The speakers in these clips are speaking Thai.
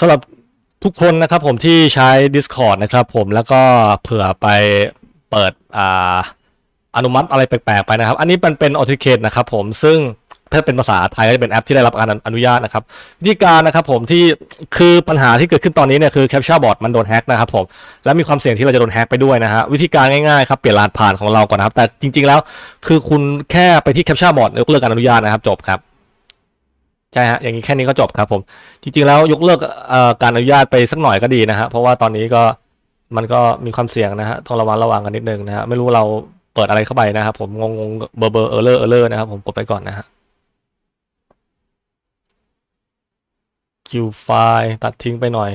สำหรับทุกคนนะครับผมที่ใช้ Discord นะครับผมแล้วก็เผื่อไปเปิดอ่าอนุมัติอะไรแปลกๆไปนะครับ อันนี้มันเป็น Authenticate นะครับผมซึ่งถ้าเป็นภาษาไทยก็จะเป็นแอปที่ได้รับการอนุญาตนะครับวิธีการนะครับผมที่คือปัญหาที่เกิดขึ้นตอนนี้เนี่ยคือ Captcha Bot มันโดนแฮ็กนะครับผมและมีความเสี่ยงที่เราจะโดนแฮ็กไปด้วยนะฮะวิธีการง่ายๆครับเปลี่ยนรหัสผ่านของเราก่อนนะครับแต่จริงๆแล้วคือคุณแค่ไปที่ Captcha Bot ยกเลิกการอนุญาตนะครับจบครับ ใช่ฮะอย่างนี้แค่นี้ก็จบครับผม จริงๆแล้วยกเลิกการอนุญาตไปสักหน่อยก็ดีนะฮะเพราะว่าตอนนี้ก็มันก็มีความเสี่ยงนะฮะต้องระวังระวังกันนิดนึงนะฮะไม่รู้เราเปิดอะไรเข้าไปนะครับผมงงๆเบอร์เบอร์เออร์เลอร์เออร์เลอร์นะครับผมกดไปก่อนนะฮะคิวไฟล์ตัดทิ้งไปหน่อย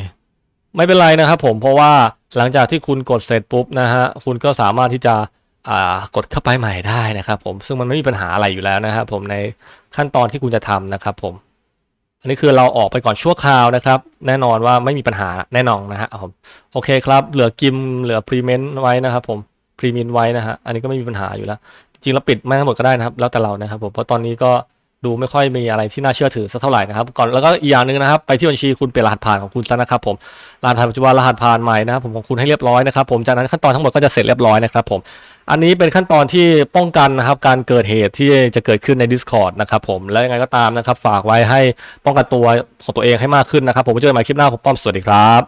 ไม่เป็นไรนะครับผมเพราะว่าหลังจากที่คุณกดเสร็จปุ๊บนะฮะคุณก็สามารถที่จะอ่ากดเข้าไปใหม่ได้นะครับผมซึ่งมันไม่มีปัญหาอะไรอยู่แล้วนะครับผมในขั้นตอนที่คุณจะทำนะครับผม อันนี้คือเราออกไปก่อนชั่วคราวนะครับ แน่นอนว่าไม่มีปัญหาแน่นอนนะฮะผมโอเคครับเหลือกิมเหลือพรีเมนต์ไว้นะครับผมพรีมินไว้นะฮะอันนี้ก็ไม่มีปัญหาอยู่แล้ว จริงๆเราปิดไม่ทั้งหมดก็ได้นะครับ แล้วแต่เรานะครับผมเพราะตอนนี้ก็ดูไม่ค่อยมีอะไรที่น่าเชื่อถือสักเท่าไหร่นะครับก่อนแล้วก็อีกอย่างหนึ่งนะครับไปที่บัญชีคุณเปลี่ยนรหัสผ่านของคุณซะนะครับผมรหัสผ่านปัจจุบันรหัสผ่านใหม่นะครับผมของคุณให้เรียบร้อยนะครับผมจากนั้นขั้นตอนทั้งหมดก็จะเสร็จเรียบร้อยนะครับผม อันนี้เป็นขั้นตอนที่ป้องกันนะครับการเกิดเหตุที่จะเกิดขึ้นใน Discord นะครับผมแล้วยังไงก็ตามนะครับ ฝากไว้ให้ป้องกันตัวของตัวเองให้มากขึ้นนะครับ ผมไว้เจอกันใหม่คลิปหน้าผมป้อมสวัสดีครับ